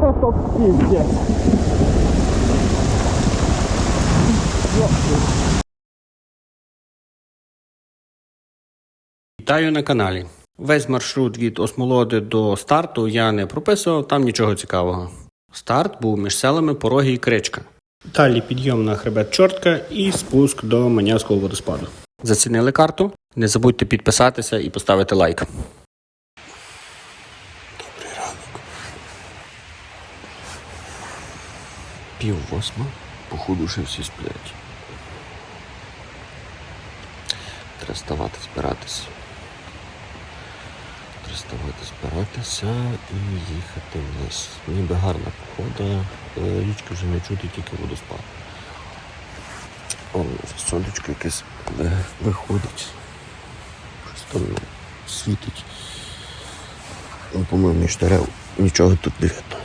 то піздець. Вітаю на каналі. Весь маршрут від Осмолоди до старту я не прописував, там нічого цікавого. Старт був між селами Пороги і Кричка. Далі підйом на хребет Чортка і спуск до Манявського водоспаду. Зацінили карту? Не забудьте підписатися і поставити лайк. Добрий ранок. Пів восьма, походу вже всі сплять. Треба ставати, збиратися. Треба ставати, збиратися і їхати вниз. Ніби гарна погода, е, річки вже не чути, тільки водоспад. О, вже сонечко якесь е, виходить. Щось там світить. Ну, по-моєму, між дерев нічого тут не видно.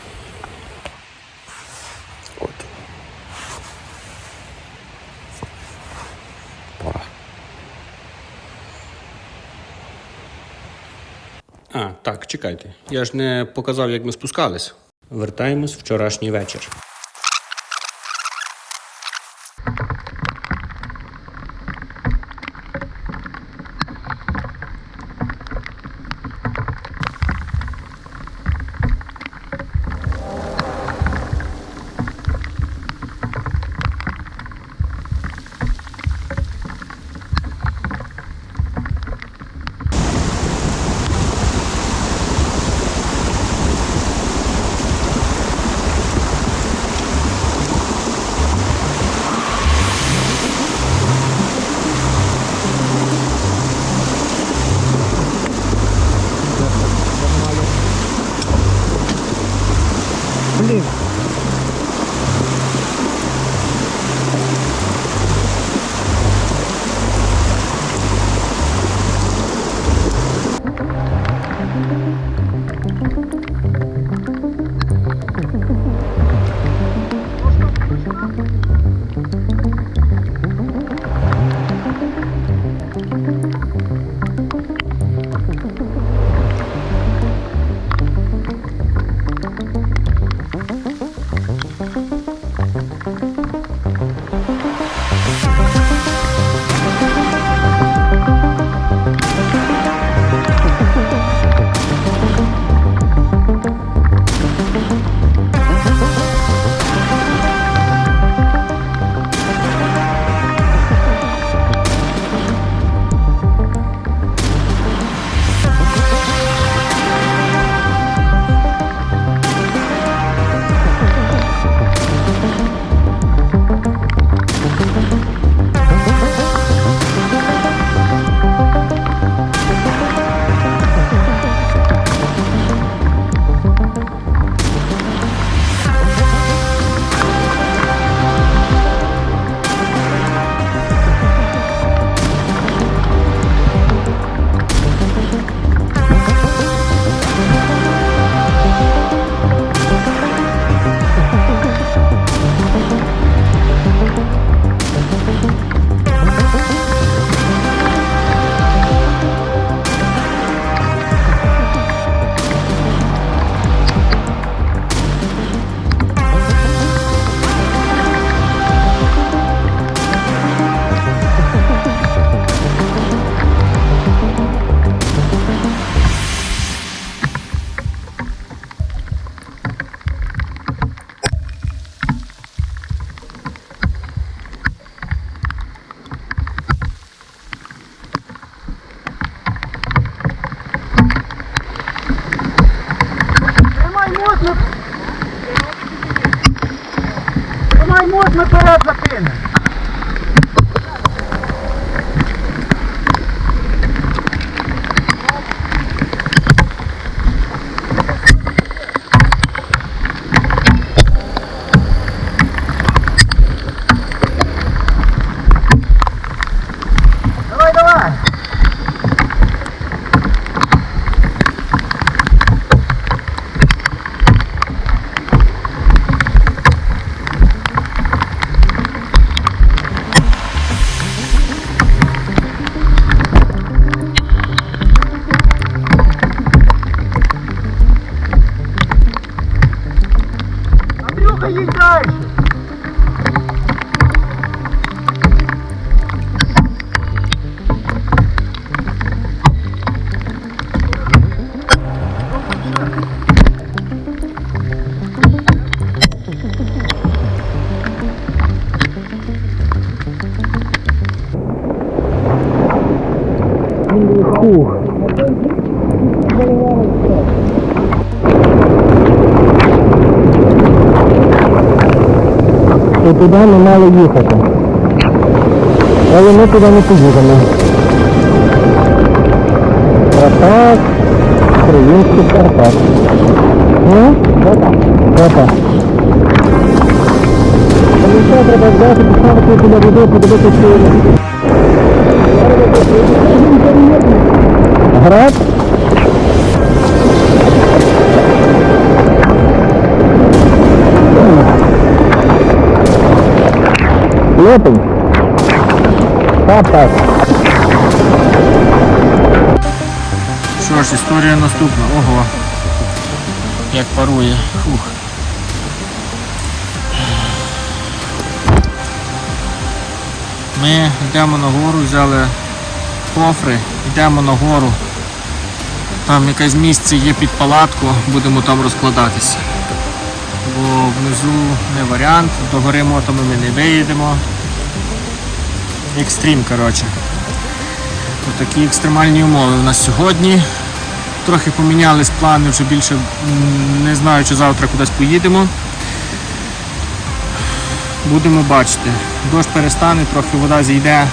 От. Пора. А, так, чекайте. Я ж не показав, як ми спускались. Вертаємось вчорашній вечір. Куди ми мали їхати. Але ми туди не поїдемо. Карпат, Український Карпат. Ну? Карпат. Але що треба взяти, поставити біля води, подивитися. Град? Липень. Так, так. Що ж, історія наступна. Ого. Як парує. Фух. Ми йдемо на гору, взяли кофри, йдемо на гору. Там якесь місце є під палатку, будемо там розкладатися. Бо внизу не варіант, до гори мотами ми не виїдемо. Екстрім, коротше. Такі екстремальні умови у нас сьогодні. Трохи помінялись плани, вже більше не знаю, чи завтра кудись поїдемо. Будемо бачити. Дощ перестане, трохи вода зійде,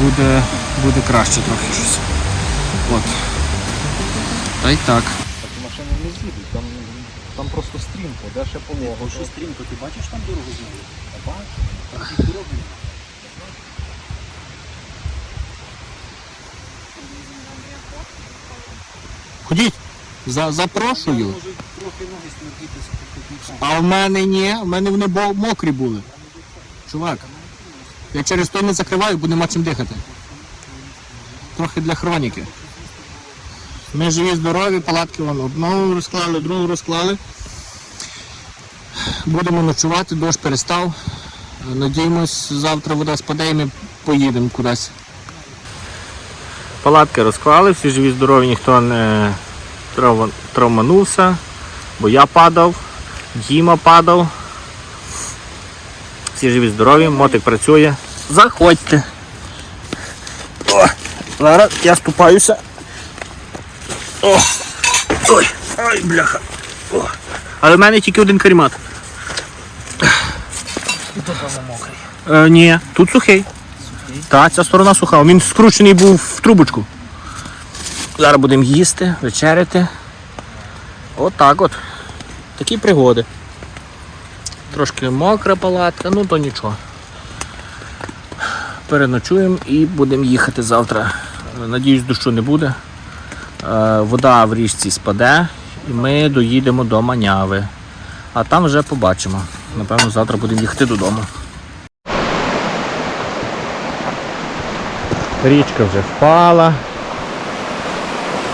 буде, буде краще трохи щось. От. Та й так. Так машини не з'їдуть, там, там просто стрімко, де ще полого. Що стрімко, ти бачиш там дорогу знову? Бачу, там дороги. Ходіть, за, запрошую. А в мене ні, в мене вони бо- мокрі були. Чувак. Я через то не закриваю, бо нема чим дихати. Трохи для хроніки. Ми живі, здорові, палатки вон одну розклали, другу розклали. Будемо ночувати, дощ перестав. Надіємось, завтра вода спаде і ми поїдемо кудись. Палатки розклали, всі живі, здорові, ніхто не травманувся, бо я падав. Діма падав. Всі живі здорові, мотик працює. Заходьте. О, зараз я ступаюся. О, ой, ой, бляха. О. Але в мене тільки один карімат. Тут воно мокрий. Е, ні, тут сухий. Так, ця сторона суха. Він скручений був в трубочку. Зараз будемо їсти, вечеряти. Отак от. Такі пригоди. Трошки мокра палатка, ну то нічого. Переночуємо і будемо їхати завтра. Надіюсь, дощу не буде. Е, Вода в річці спаде і ми доїдемо до Маняви. А там вже побачимо. Напевно, завтра будемо їхати додому. Річка вже впала.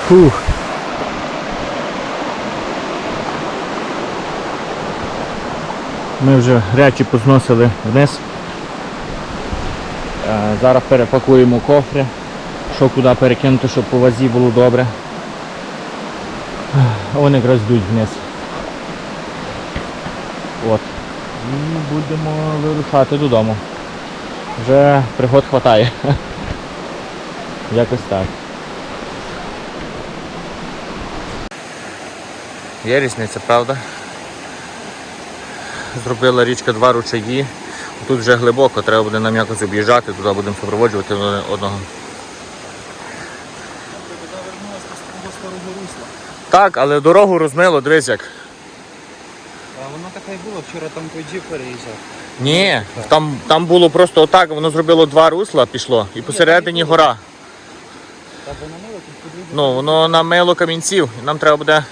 Фух. Ми вже речі позносили вниз. Е, Зараз перепакуємо кофри, що куди перекинути, щоб по вазі було добре. Вони якраз йдуть вниз. От. І будемо вирушати додому. Вже пригод хватає. Якось так. Є різниця, правда? Зробила річка два ручаї. Тут вже глибоко, треба буде нам якось об'їжджати, туди будемо супроводжувати одного. Так, але дорогу розмило, дивись як. А воно таке і було, вчора там той джип переїжджав. Ні, там, там було просто отак, воно зробило два русла, пішло, і посередині гора. Та воно мило, тут подвійно. Ну, воно намило камінців. Нам треба буде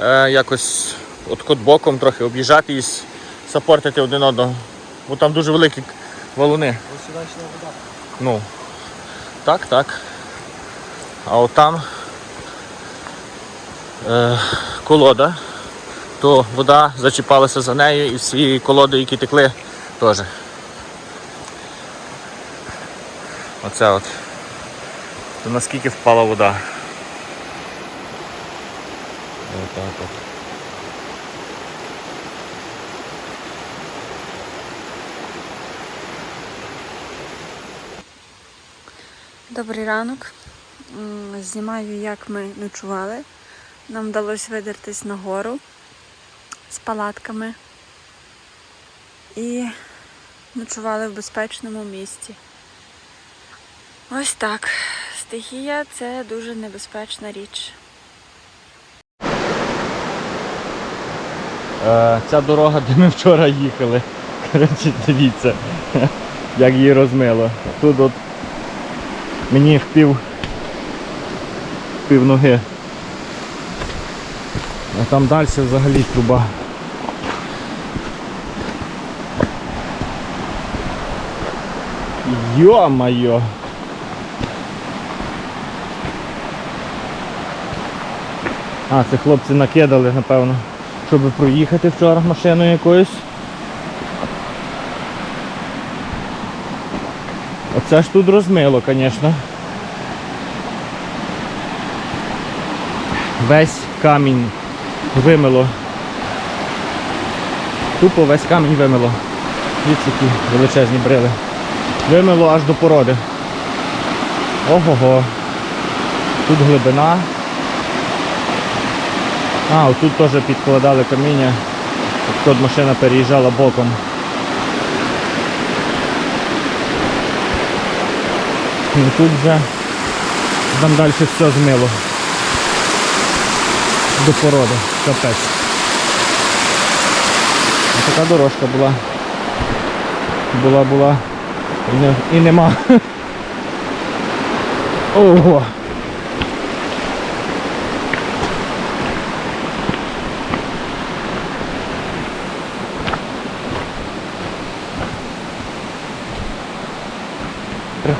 е, якось от кут боком трохи об'їжджати і сапортити один одного. Бо там дуже великі валуни. Ось сюди йшла вода. Ну, так, так. А от там е, колода, то вода зачіпалася за нею і всі колоди, які текли, теж. Оце от. То наскільки впала вода. Отак от. Добрий ранок. Знімаю, як ми ночували. Нам вдалося видертись на гору з палатками. і ночували в безпечному місці. Ось так. Стихія це дуже небезпечна річ. Е, ця дорога, де ми вчора їхали. Коротше, дивіться, як її розмило. Тут от мені в пів, пів ноги. А там далі взагалі труба. Йо-моє! А, це хлопці накидали, напевно, щоб проїхати вчора машиною якоюсь. Оце ж тут розмило, звісно. Весь камінь вимило. Тупо весь камінь вимило. Які величезні брили. Вимило аж до породи. Ого-го. Тут глибина. А, отут теж підкладали каміння. Тут машина переїжджала боком. І тут вже там далі все змило. До породи. Капець. Ось така дорожка була. Була, була. І, не, і нема. Ого!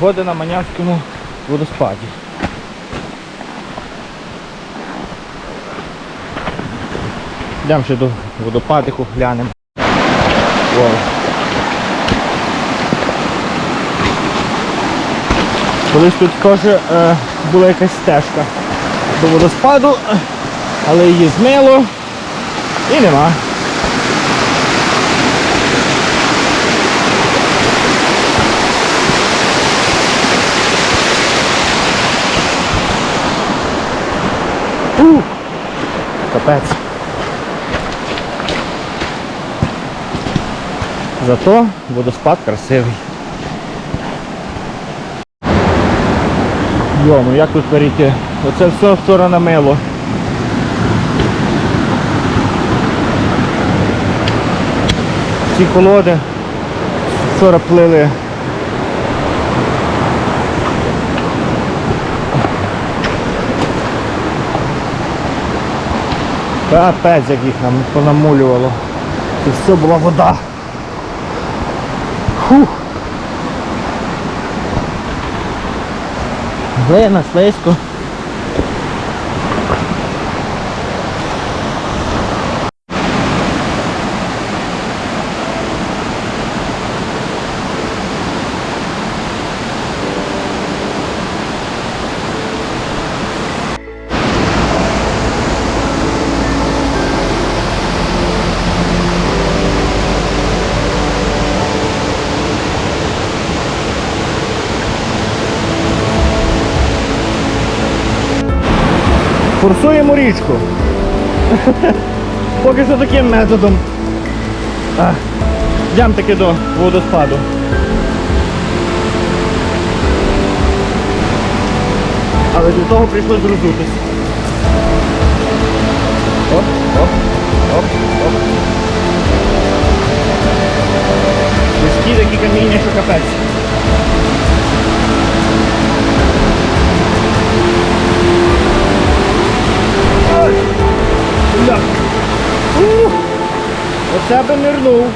Приходи на Манявському водоспаді. Йдемо ще до водопадику, глянемо. Колись тут теж е, була якась стежка до водоспаду, але її змило і нема. Ух, капець. Зато водоспад красивий. Йо, ну як тут перейти? Оце все вчора намило. Ці колоди вчора плили. Капець, як їх нам понамулювало. І все була вода. Фух. Глина, слизько. Форсуємо річку. Поки що таким методом. Йдемо таки до водоспаду. Але для того прийшлось розутись. Оп, оп, оп, оп. Слизькі такі каміння, що капець. അപ്പം എന്നോട് നോവും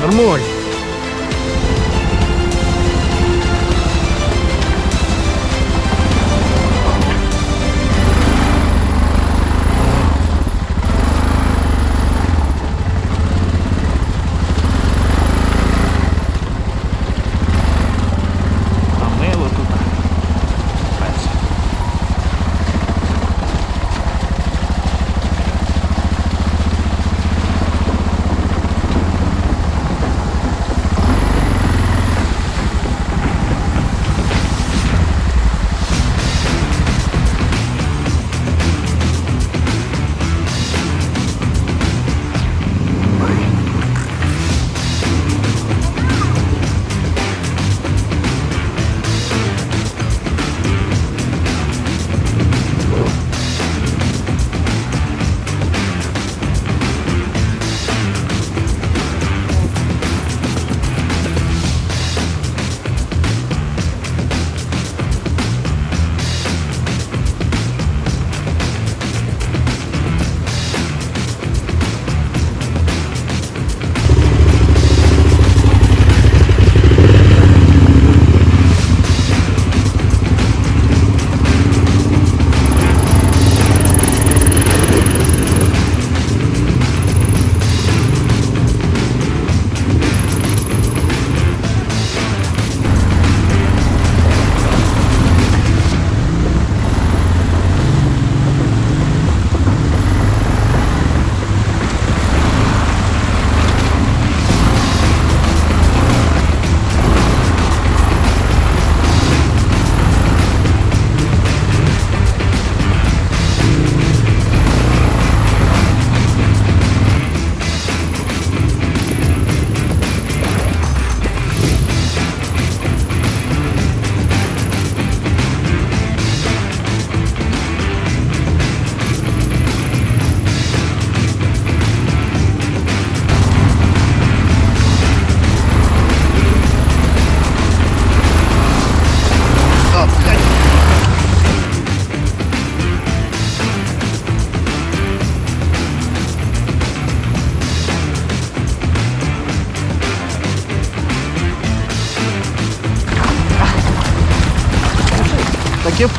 Нормуль.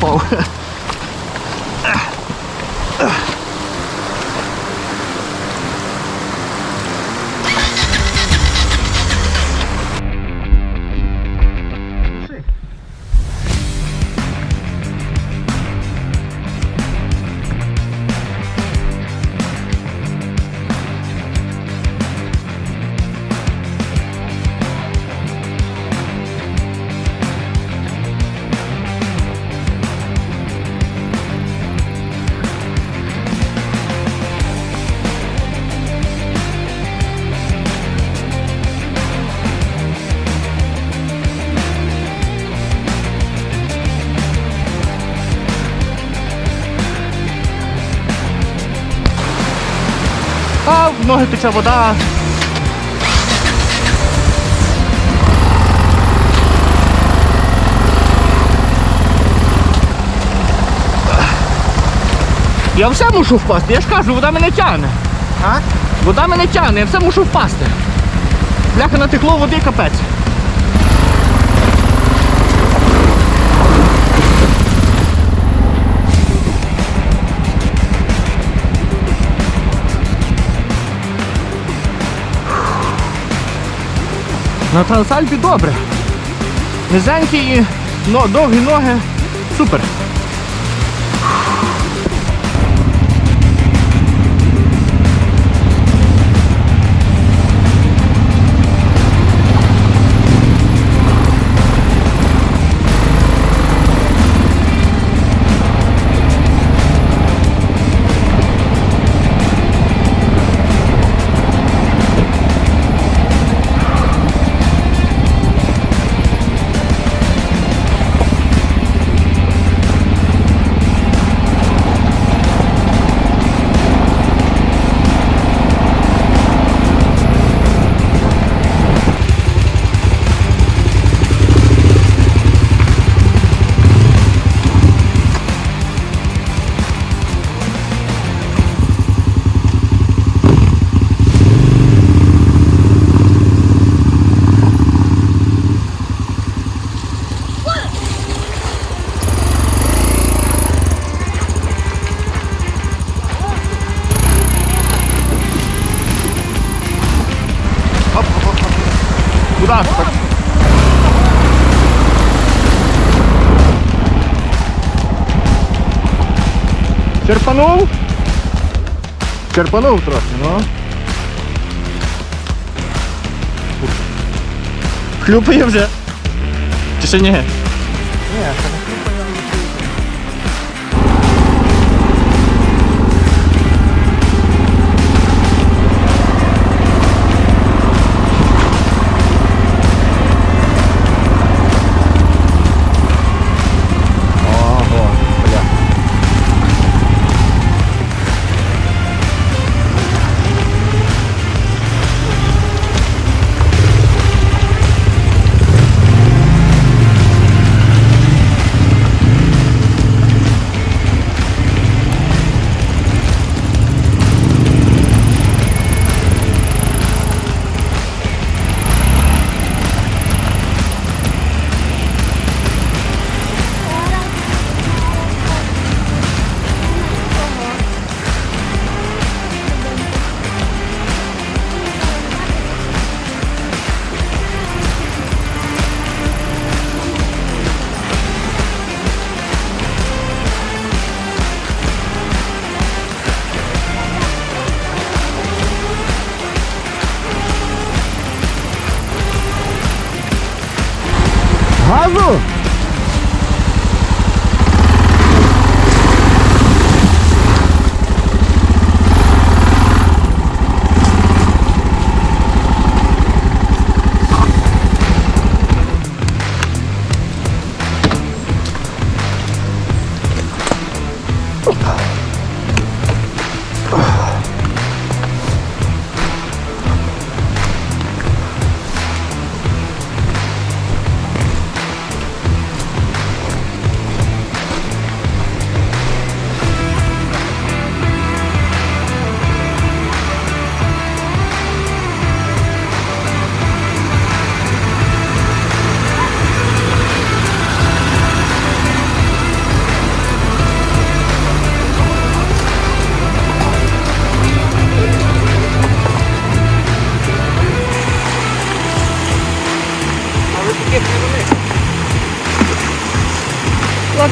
whoa. тече вода. Я все мушу впасти, я ж кажу, вода мене тягне. А? Вода мене тягне, я все мушу впасти. Бляха натекло води капець. На трансальпі добре. Низенькі і довгі ноги. Супер. Черпанув трохи, ну. Хлюпає вже. Чи ще ні? Ні,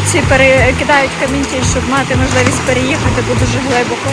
хлопці перекидають камінці, щоб мати можливість переїхати, бо дуже глибоко.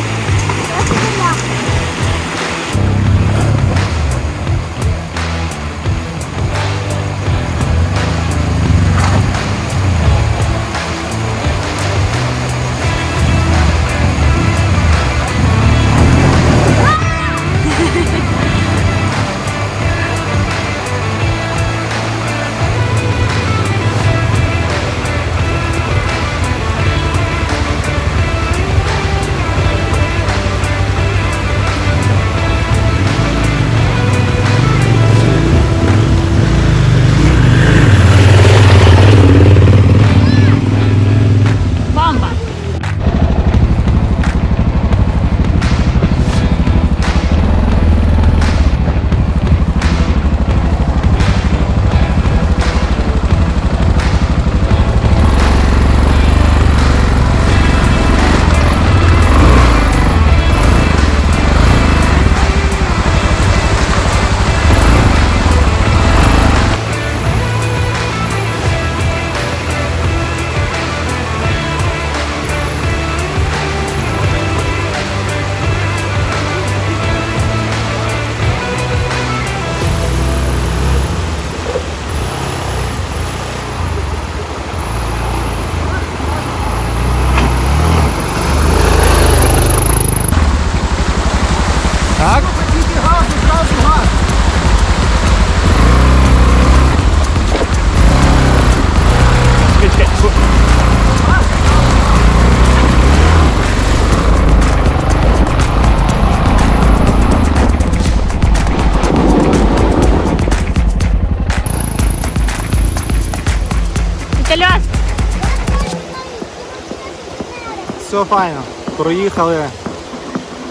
Все файно. Проїхали.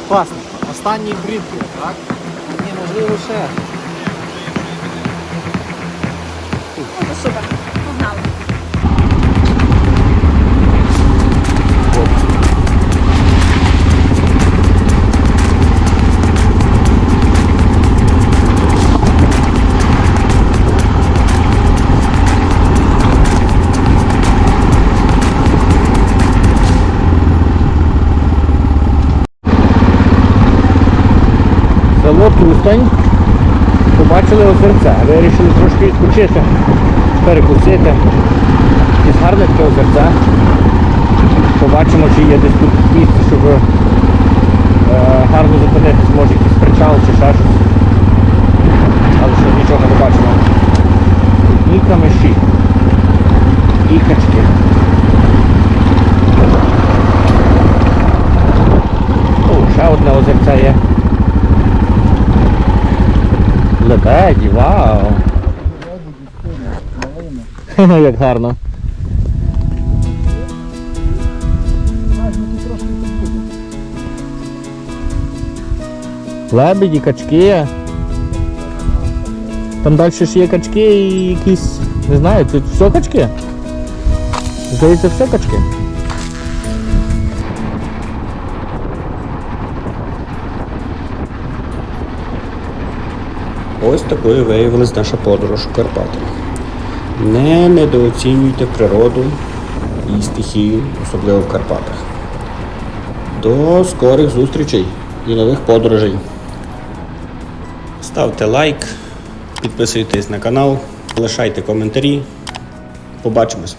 Класно. Останній брід, так? Ні, можливо ще. Озерце. Вирішили трошки відпочити, перекусити. Якесь гарне таке озерце. Побачимо, чи є десь тут місце, щоб е, гарно зупинитись, може якийсь причал чи ще щось. Але ще нічого не бачимо. Тут і камеші, і качки. О, ще одне озерце є. Лебеді, вау! Як гарно. Лебеді, качки. Там далі ж є качки і якісь. Не знаю, тут все качки. Здається, все качки. Ось такою виявилась наша подорож у Карпати. Не недооцінюйте природу і стихію, особливо в Карпатах. До скорих зустрічей і нових подорожей. Ставте лайк, підписуйтесь на канал, лишайте коментарі. Побачимось!